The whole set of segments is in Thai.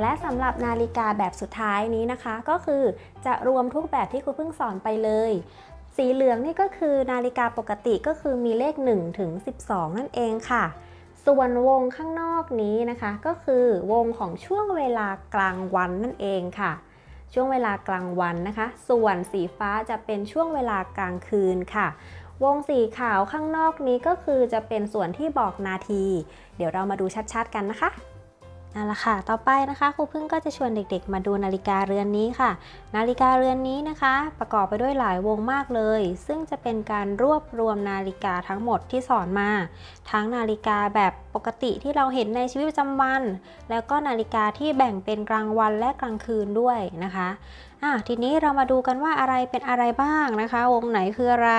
และสำหรับนาฬิกาแบบสุดท้ายนี้นะคะ ก็คือจะรวมทุกแบบที่ครูเพิ่งสอนไปเลย สีเหลืองนี่ก็คือนาฬิกาปกติก็คือมีเลข1ถึง12 นั่นเองค่ะ ส่วนวงข้างนอกนี้นะคะ ก็คือวงของช่วงเวลากลางวันนั่นเองค่ะ ช่วงเวลากลางวันนะคะ ส่วนสีฟ้าจะเป็นช่วงเวลากลางคืนค่ะวงสีขาวข้างนอกนี้ก็คือจะเป็นส่วนที่บอกนาที เดี๋ยวเรามาดูชัดๆกันนะคะ นั่นแหละค่ะ ต่อไปนะคะครูพึ่งก็จะชวนเด็กๆ มาดูนาฬิกาเรือนนี้ค่ะ นาฬิกาเรือนนี้นะคะ ประกอบไปด้วยหลายวงมากเลย ซึ่งจะเป็นการรวบรวมนาฬิกาทั้งหมดที่สอนมา ทั้งนาฬิกาแบบปกติที่เราเห็นในชีวิตประจำวัน แล้วก็นาฬิกาที่แบ่งเป็นกลางวันและกลางคืนด้วยนะคะอะทีนี้เรามาดูกันว่าอะไรเป็นอะไรบ้างนะคะ วงไหนคืออะไร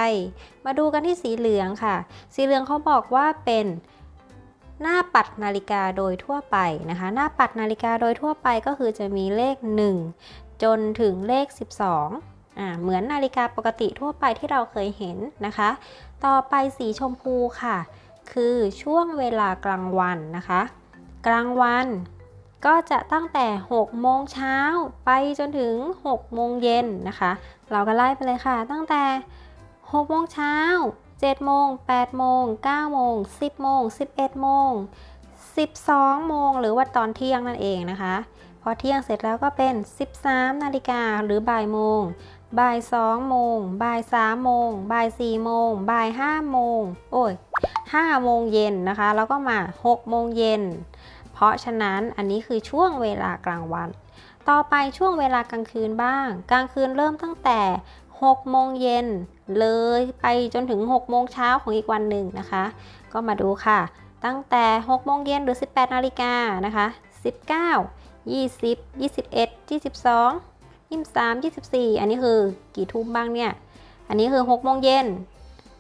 มาดูกันที่สีเหลืองค่ะ สีเหลืองเขาบอกว่าเป็น หน้าปัดนาฬิกาโดยทั่วไปนะคะ หน้าปัดนาฬิกาโดยทั่วไปก็คือจะมีเลข 1 จนถึงเลข 12อ่าเหมือนนาฬิกาปกติทั่วไปที่เราเคยเห็นนะคะ ต่อไปสีชมพูค่ะ คือช่วงเวลากลางวันนะคะ กลางวันก็จะตั้งแต่ 6 โมงเช้าไปจนถึง 6 โมงเย็นนะคะ เราก็ไล่ไปเลยค่ะ ตั้งแต่ 6 โมงเช้า 7โมง8โมง9โมง10โมง11โมง12โมงหรือว่าตอนเที่ยงนั่นเองนะคะ พอเที่ยงเสร็จแล้วก็เป็น 13นาฬิกาหรือบ่ายโมงบ่าย2โมงบ่าย3โมงบ่าย4โมงบ่าย5โมงโอ้ย5โมงเย็นนะคะ แล้วก็มา6โมงเย็น เพราะฉะนั้นอันนี้คือช่วงเวลากลางวัน ต่อไปช่วงเวลากลางคืนบ้าง กลางคืนเริ่มตั้งแต่ 6 โมงเย็นเลยไปจนถึง 6 โมงเช้าของอีกวันหนึ่งนะคะ ก็มาดูค่ะ ตั้งแต่ 6 โมงเย็นหรือ 18 นาฬิกานะคะ 19 20 21 22 23 24 อันนี้คือกี่ทุ่มบ้างเนี่ย อันนี้คือ 6 โมงเย็น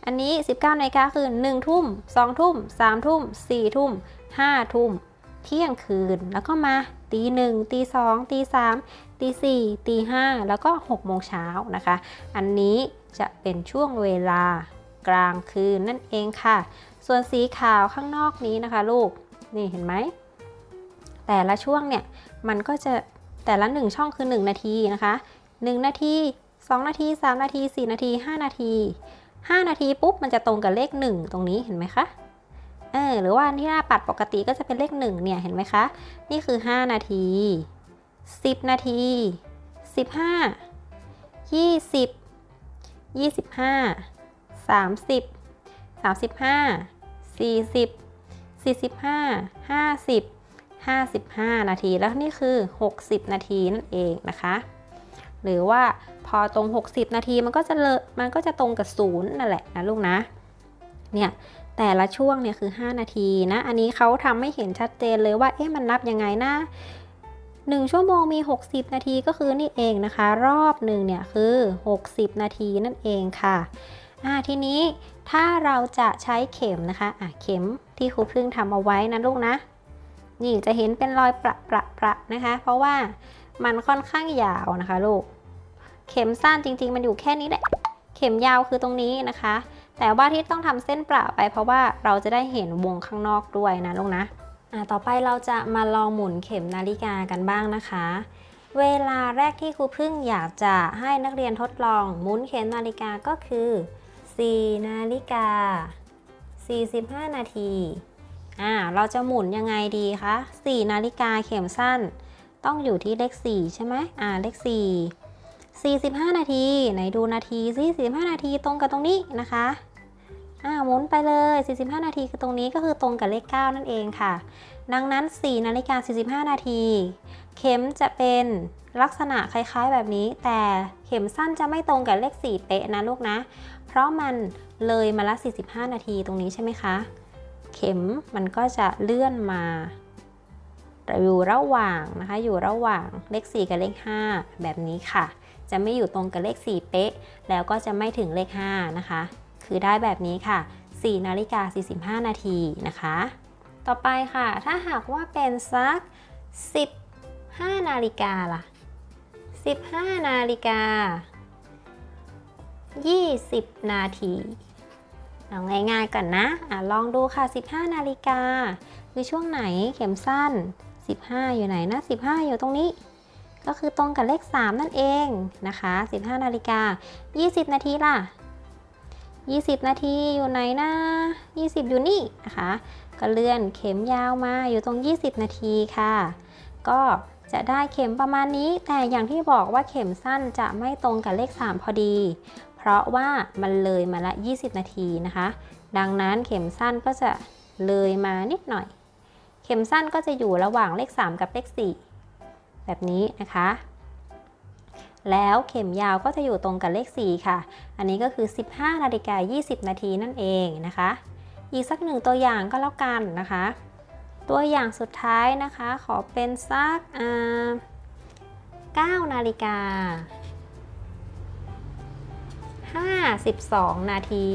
อันนี้ 19นาฬิกาคือ 1 ทุ่ม 2 ทุ่ม 3 ทุ่ม 4 ทุ่ม 5 ทุ่ม เที่ยงคืน แล้วก็มาตีหนึ่งตีสองตีสามตีสี่ตีห้าแล้วก็6โมงเช้านะคะ อันนี้จะเป็นช่วงเวลากลางคืนนั่นเองค่ะ ส่วนสีขาวข้างนอกนี้นะคะ ลูกนี่เห็นไหมแต่ละช่วงเนี่ยมันก็จะแต่ละ1ช่องคือ 1 นาทีนะคะ 1 นาที 2 นาที 3 นาที 4 นาที 5 นาที 5 นาทีปุ๊บมันจะตรงกับเลข 1 ตรงนี้เห็นไหมคะ เออหรือว่าที่หน้าปัดปกติก็จะเป็นเลข1เนี่ยเห็นไหมคะ นี่คือ 5 นาที 10 นาที 15 20 25 30 35 40 45 50 55 นาที แล้วนี่คือ 60 นาทีนั่นเองนะคะ หรือว่าพอตรง 60 นาทีมันก็จะเลมันก็จะตรงกับศูนย์นั่นแหละนะลูกนะ เนี่ย แต่ละช่วงเนี่ยคือ 5 นาทีนะ อันนี้เขาทำให้เห็นชัดเจนเลยว่า เอ๊ะ มันนับยังไงนะ1 ชั่วโมงมี 60 นาทีก็คือนี่เองนะคะ รอบหนึ่งเนี่ยคือ 60 นาทีนั่นเองค่ะอ่าทีนี้ถ้าเราจะใช้เข็มนะคะอะเข็มที่ครูพึ่งทำเอาไว้นะลูกนะ นี่จะเห็นเป็นรอยประประประนะคะ เพราะว่ามันค่อนข้างยาวนะคะลูก เข็มสั้นจริง ๆ มันอยู่แค่นี้แหละ เข็มยาวคือตรงนี้นะคะ แต่ว่าที่ต้องทำเส้นประไปเพราะว่าเราจะได้เห็นวงข้างนอกด้วยนะลูกนะอะต่อไปเราจะมาลองหมุนเข็มนาฬิกากันบ้างนะคะ เวลาแรกที่ครูพึ่งอยากจะให้นักเรียนทดลองหมุนเข็มนาฬิกาก็คือ 4 นาฬิกา 45 นาทีอ่าเราจะหมุนยังไงดีคะ4นาฬิกาเข็มสั้น ต้องอยู่ที่เลข 4 ใช่ไหมอ่าเลข 4 45 นาที ไหนดูนาทีสิ45 นาทีตรงกับตรงนี้นะคะ อ่าหมุนไปเลย 45 นาทีคือตรงนี้ก็คือตรงกับเลข 9 นั่นเองค่ะ ดังนั้น 4 นาฬิกา 45 นาที เข็มจะเป็นลักษณะคล้ายๆแบบนี้ แต่เข็มสั้นจะไม่ตรงกับเลข 4 เป๊ะนะลูกนะ เพราะมันเลยมาละ 45 นาทีตรงนี้ใช่ไหมคะ เข็มมันก็จะเลื่อนมาอยู่ระหว่างนะคะ อยู่ระหว่างเลข 4 กับเลข 5 แบบนี้ค่ะ จะไม่อยู่ตรงกับเลข 4 เป๊ะ แล้วก็จะไม่ถึงเลข 5 นะคะ คือได้แบบนี้ค่ะ 4 นาฬิกา 45 นาทีนะคะ ต่อไปค่ะ ถ้าหากว่าเป็นสัก 15 นาฬิกาล่ะ 15 นาฬิกา 20 นาทีเอาง่ายๆก่อนนะอะลองดูค่ะ 15 นาฬิกาคือช่วงไหนเข็มสั้น 15 อยู่ไหนนะ 15 อยู่ตรงนี้ ก็คือตรงกับเลข 3 นั่นเองนะคะ 15 นาฬิกา 20 นาทีล่ะ 20 นาทีอยู่ไหนนะ 20 อยู่นี่นะคะ ก็เลื่อนเข็มยาวมาอยู่ตรง 20 นาทีค่ะ ก็จะได้เข็มประมาณนี้ แต่อย่างที่บอกว่าเข็มสั้นจะไม่ตรงกับเลข 3 พอดี เพราะว่ามันเลยมาละ 20 นาทีนะคะ ดังนั้นเข็มสั้นก็จะเลยมานิดหน่อย เข็มสั้นก็จะอยู่ระหว่างเลข 3 กับเลข 4 แบบนี้นะคะ แล้วเข็มยาวก็จะอยู่ตรงกับเลข 4 ค่ะ อันนี้ก็คือ 15นาฬิกา20 นาทีนั่นเองนะคะ อีกสักหนึ่งตัวอย่างก็แล้วกันนะคะ ตัวอย่างสุดท้ายนะคะ ขอเป็นสักอ่า9นาฬิกา52 นาที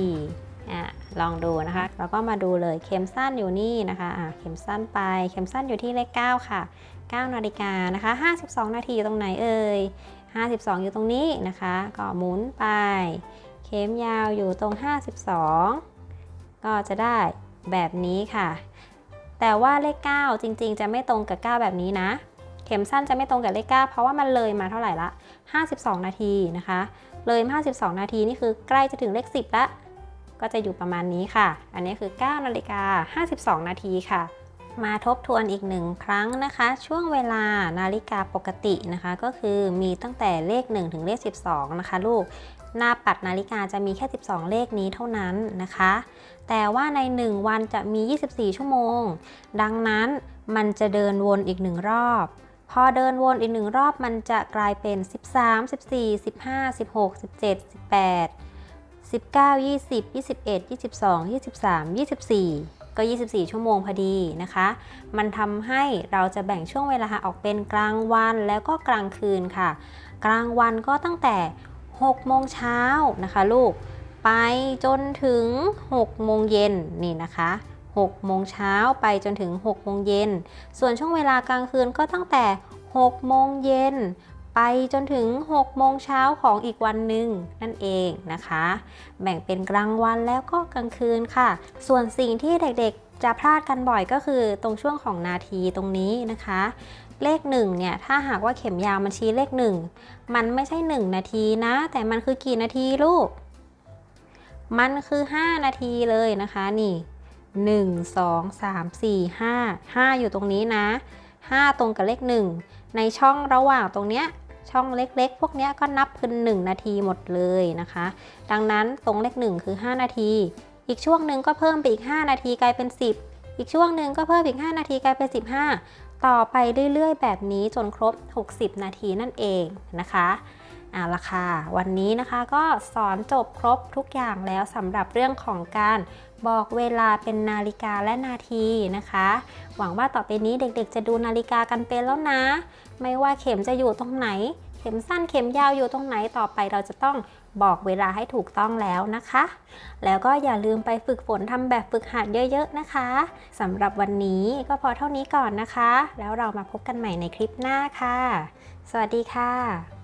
อะลองดูนะคะ แล้วก็มาดูเลยเข็มสั้นอยู่นี่นะคะะเข็มสั้นไป เข็มสั้นอยู่ที่เลข 9 ค่ะ 9 นาฬิกานะคะ 52 นาทีอยู่ตรงไหนเอ่ย 52 อยู่ตรงนี้นะคะ ก็หมุนไป เข็มยาวอยู่ตรง 52 ก็จะได้แบบนี้ค่ะ แต่ว่าเลข 9 จริง ๆ จะไม่ตรงกับ 9 แบบนี้นะ เข็มสั้นจะไม่ตรงกับเลข 9 เพราะว่ามันเลยมาเท่าไหร่ละ 52 นาทีนะคะ เลยมา52 นาทีนี่คือใกล้จะถึงเลข 10 ละ ก็จะอยู่ประมาณนี้ค่ะ อันนี้คือ 9 นาฬิกา 52 นาทีค่ะ มาทบทวนอีกหนึ่งครั้งนะคะ ช่วงเวลานาฬิกาปกตินะคะ ก็คือมีตั้งแต่เลข 1 ถึงเลข 12 นะคะลูกหน้าปัดนาฬิกาจะมีแค่ 12 เลขนี้เท่านั้นนะคะ แต่ว่าใน 1 วันจะมี 24 ชั่วโมง ดังนั้นมันจะเดินวนอีกหนึ่งรอบ พอเดินวนอีกหนึ่งรอบมันจะกลายเป็น 13 14 15 16 17 18 19 20 21 22 23 24 ก็ 24 ชั่วโมงพอดีนะคะ มันทำให้เราจะแบ่งช่วงเวลาออกเป็นกลางวันแล้วก็กลางคืนค่ะ กลางวันก็ตั้งแต่ 6 โมงเช้านะคะลูก ไปจนถึง 6 โมงเย็นนี่นะคะ6โมงเช้าไปจนถึง6โมงเย็น ส่วนช่วงเวลากลางคืนก็ตั้งแต่6โมงเย็น ไปจนถึง 6 โมงเช้าของอีกวันหนึ่งนั่นเองนะคะ แบ่งเป็นกลางวันแล้วก็กลางคืนค่ะ ส่วนสิ่งที่เด็กๆ จะพลาดกันบ่อยก็คือตรงช่วงของนาทีตรงนี้นะคะ เลข1เนี่ยถ้าหากว่าเข็มยาวมันชี้เลข 1 มันไม่ใช่ 1 นาทีนะ แต่มันคือกี่นาทีลูก มันคือ 5 นาทีเลยนะคะนี่ 1 2 3 4 5 5 อยู่ตรงนี้นะ 5 ตรงกับเลข 1 ในช่องระหว่างตรงเนี้ย ช่องเล็กๆ พวกนี้ก็นับเป็น1นาทีหมดเลยนะคะ ดังนั้นตรงเลข 1 คือ 5 นาที อีกช่วงหนึ่งก็เพิ่มไปอีก 5 นาทีกลายเป็น 10 อีกช่วงหนึ่งก็เพิ่มอีก 5 นาทีกลายเป็น 15 ต่อไปเรื่อยๆ แบบนี้จนครบ 60 นาทีนั่นเองนะคะ เอาละค่ะ วันนี้นะคะก็สอนจบครบทุกอย่างแล้วสำหรับเรื่องของการบอกเวลาเป็นนาฬิกาและนาทีนะคะ หวังว่าต่อไปนี้เด็กๆ จะดูนาฬิกากันเป็นแล้วนะ ไม่ว่าเข็มจะอยู่ตรงไหน เข็มสั้นเข็มยาวอยู่ตรงไหนต่อไปเราจะต้องบอกเวลาให้ถูกต้องแล้วนะคะ แล้วก็อย่าลืมไปฝึกฝนทำแบบฝึกหัดเยอะๆนะคะสำหรับวันนี้ก็พอเท่านี้ก่อนนะคะ แล้วเรามาพบกันใหม่ในคลิปหน้าค่ะ สวัสดีค่ะ